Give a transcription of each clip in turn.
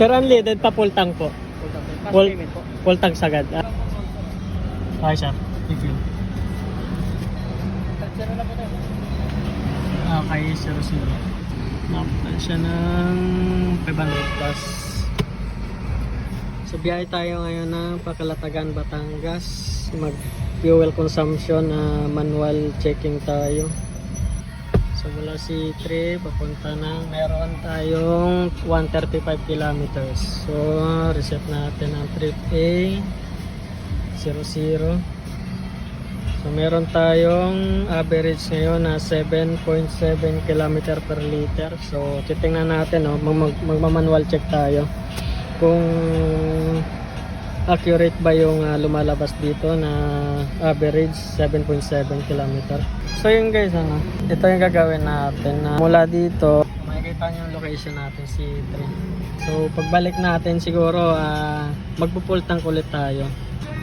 Sir, unleaded pa full tank po. Cash Full, payment po. full tank sagad. Ah. Okay, sir. Thank you. Zero na po tayo. Okay, zero zero. Nakutan siya ng 500 plus. So, biyahe tayo ngayon ng Pakalatagan, Batangas. Mag fuel consumption, na manual checking tayo. So, mula C3, papunta ng meron tayong 135 kilometers. So, reset natin ang trip A. 00. So meron tayong average ngayon na 7.7 km per liter. So titingnan natin no, mag magma-manual check tayo kung accurate ba yung ah, lumalabas dito na average 7.7 km. So yun guys ano, ito yung gagawin natin na mula dito makikita niyo yung location natin si 3. So pagbalik natin siguro uh, magpo-full tank ulit tayo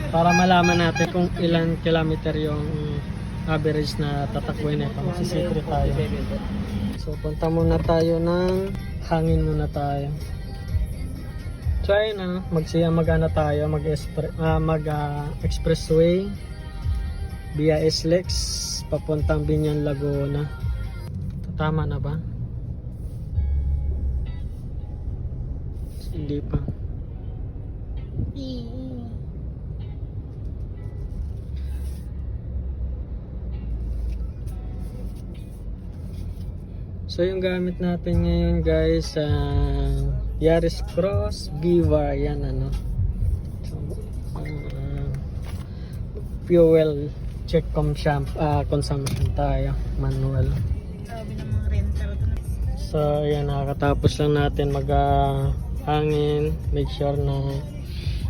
para malaman natin kung ilan kilometer yung average na tatakbuhin nito. Masisipre tayo. So, punta muna tayo ng hangin muna tayo. So, na. Magsiya magana tayo. Mag, ah, mag ah, expressway via SLEX papuntang Binyan, Laguna. Tama na ba? Hindi pa. So yung gamit natin ngayon guys sa Yaris Cross Viva yan ano. Ah, fuel check com uh, consumption tayo manual. So yan nakakatapos lang natin mag ah, hangin, make sure na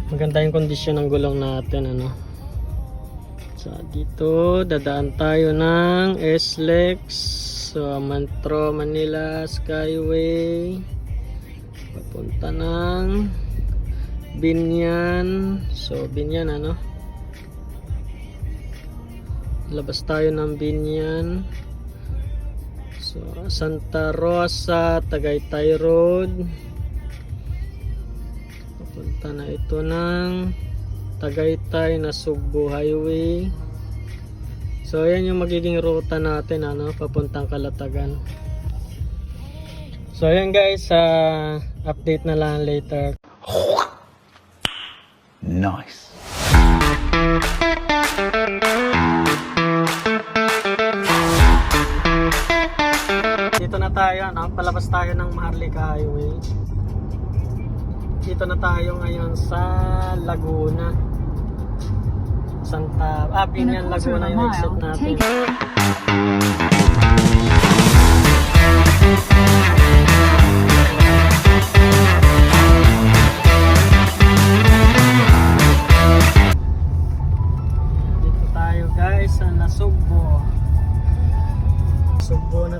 maganda yung kondisyon ng gulong natin ano. So dito dadaan tayo ng SLEX So Mantro Manila Skyway papunta ng Binyan. So Binyan ano? Labas tayo ng Binyan. So Santa Rosa, Tagaytay Road. Papunta na ito ng Tagaytay na Sugbo Highway. So ayan yung magiging ruta natin ano, papuntang Kalatagan. So ayan guys, ah, update na lang later. Nice. Dito na tayo, ano, palabas tayo ng Maharlika Highway. Dito na tayo ngayon sa Laguna. Santa, ah, Binyan Laguna yung exit natin.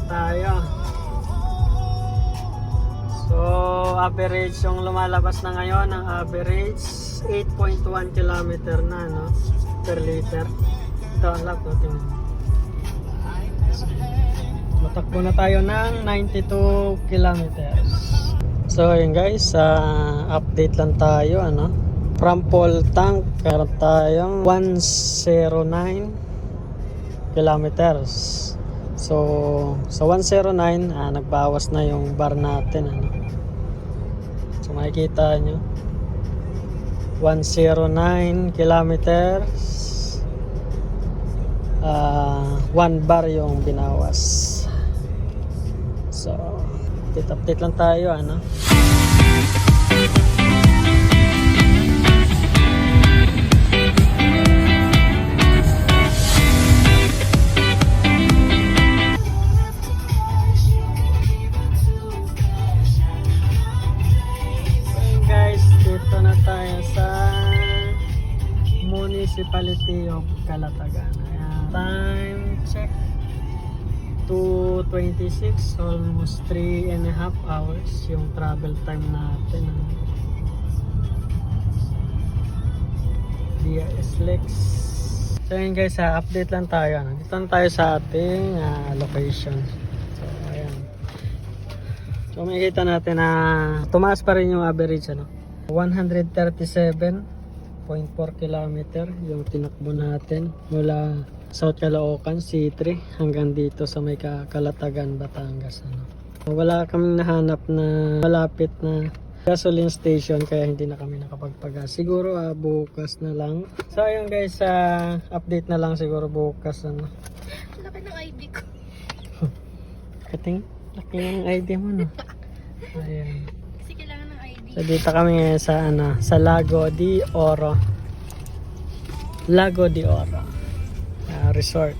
Tayo. So, average yung lumalabas na ngayon, ang average 8.1 kilometer na, no? Per liter. Ito ang lap, no? Tingnan. Matakbo na tayo ng 92 kilometers. So, yun guys, ah, update lang tayo, ano? From full tank, meron tayong 109 kilometers. So, sa 109, ah, nagbawas na yung bar natin. Ano? So, makikita nyo. 109 kilometers. Ah, 1 bar yung binawas. So, update-update lang tayo. Ano? Municipality of Calatagan. Ayan. Time check. 2.26, almost 3 and a half hours yung travel time natin. Via SLEX. So yun guys, ha, update lang tayo. Ano. Dito na tayo sa ating ah, location. So ayan. So makikita natin na tumaas pa rin yung average ano. 137.4 kilometer yung tinakbo natin mula South Caloocan, C3 hanggang dito sa may Ka- Kalatagan, Batangas. Ano. Wala kaming nahanap na malapit na gasoline station kaya hindi na kami nakapagpagas. Siguro ah, bukas na lang. So ayun guys, ah, update na lang siguro bukas. Ano. Laki ng ID ko. Kating, laki ng ID mo no. Ayan. Kasi kailangan ng ID. So dito kami ngayon sa ano, sa Lago di Oro. Lago di Oro. ah, resort.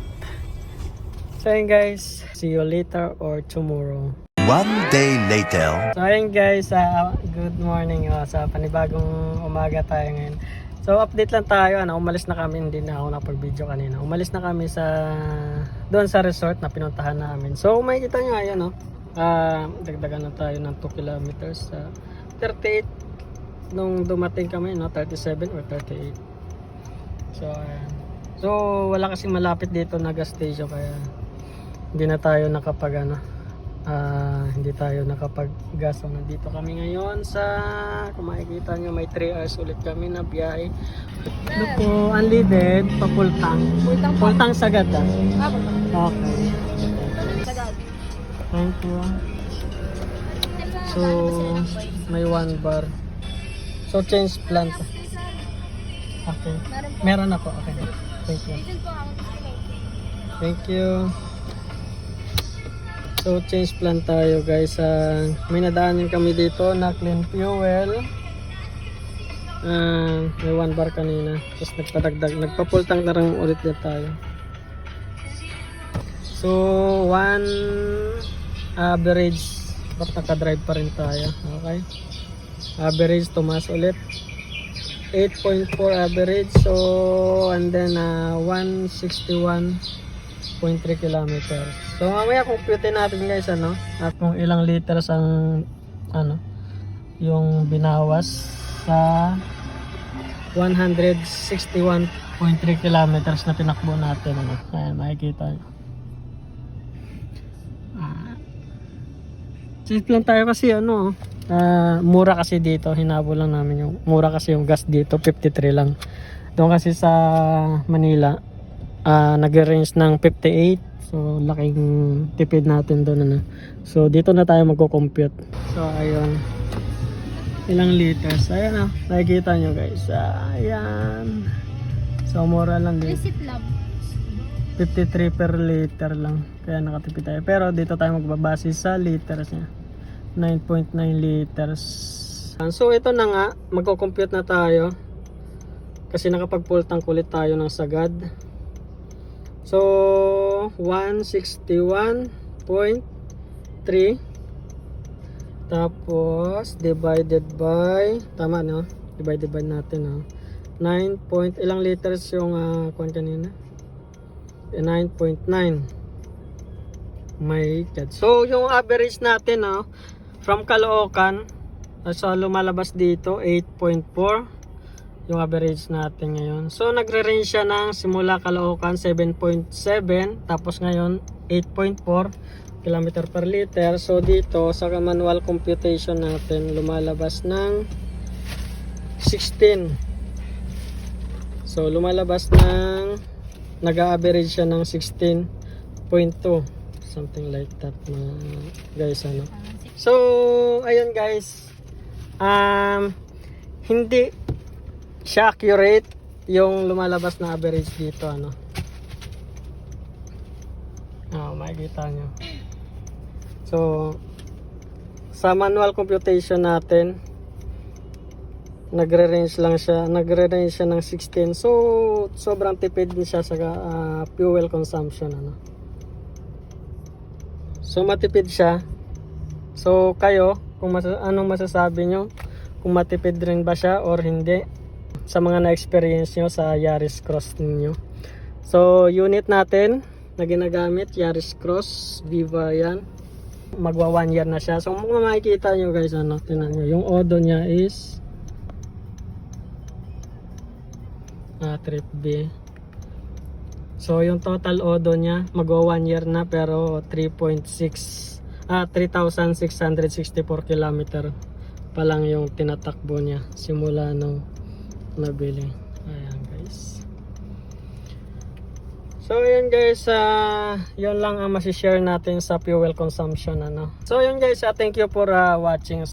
So ayun guys, see you later or tomorrow. One day later. So ayun guys, ah, good morning oh, sa panibagong umaga tayo ngayon. So update lang tayo, ano, umalis na kami, hindi na ako napag-video kanina. Umalis na kami sa doon sa resort na pinuntahan namin. So makikita nyo ayan oh. Ah, dagdagan na tayo ng 2 kilometers sa 38 nung dumating kami, no, 37 or 38. So ayan. So wala kasing malapit dito na gas station kaya hindi na tayo nakapag ano, Ah, hindi tayo nakapag-gas. So, nandito kami ngayon sa, kung makikita nyo, may 3 hours ulit kami na biyahe. Ito po, unleaded, papultang. Pultang. Pultang sagad ah. Ah. Okay. Sagad. Thank you. So, may one bar. So, change plant. Okay. Meron na po. Okay. Thank you. Thank you. So change plan tayo guys. Uh, may nadaanan kami dito na clean fuel. Uh, may one bar kanina. Tapos nagpadagdag. Nagpapultang na rin ulit na tayo. So one average. Ba't nakadrive pa rin tayo? Okay. Average tumas ulit. 8.4 average. So and then uh, 161 0.3 kilometers. So mamaya compute natin guys ano at kung ilang liters ang ano yung binawas sa 161.3 kilometers na tinakbo natin ano. Ayan makikita nyo. Ah. Safe lang tayo kasi ano ah, mura kasi dito. Hinabol lang namin yung mura kasi yung gas dito 53 lang. Doon kasi sa Manila ah nag-range ng 58 so laking tipid natin doon ano. so dito na tayo magko-compute. So ayun. Ilang liters. Ayan ah. Nakikita nyo guys. Ah, ayan. So mura lang din. Receipt lab. 53 per liter lang. Kaya nakatipid tayo. Pero dito tayo magbabase sa liters niya 9.9 liters so ito na nga magko-compute na tayo kasi nakapag full tank ulit tayo ng sagad So, 161.3 tapos divided by tama no? Divided by natin no. 9 point ilang liters yung uh, kuan kanina? Eh, 9.9. My God. So, yung average natin no, from Caloocan so lumalabas dito 8.4 yung average natin ngayon. So nagre-range siya ng simula Caloocan 7.7 tapos ngayon 8.4 km per liter. So dito sa manual computation natin lumalabas ng 16. So lumalabas ng nag-average siya ng 16.2 something like that mga guys ano. So ayun guys. Um hindi siya accurate yung lumalabas na average dito ano. Ah makikita nyo. So sa manual computation natin nagre-range lang siya nagre-range siya ng 16 so sobrang tipid din siya sa ah, fuel consumption ano. So matipid siya so kayo kung mas anong masasabi nyo kung matipid rin ba siya or hindi sa mga na-experience nyo sa Yaris Cross ninyo. So, unit natin na ginagamit, Yaris Cross, Viva yan. Magwa 1 year na siya. So, kung makikita nyo guys, ano, tinan nyo, yung odo niya is ah, trip B. So, yung total odo niya, magwa 1 year na pero 3.6 ah, 3,664 kilometer pa lang yung tinatakbo niya simula nung nabili. Ayan guys. So yun guys, ah yun lang ang masishare natin sa fuel consumption ano. So yun guys, ah, thank you for ah, watching.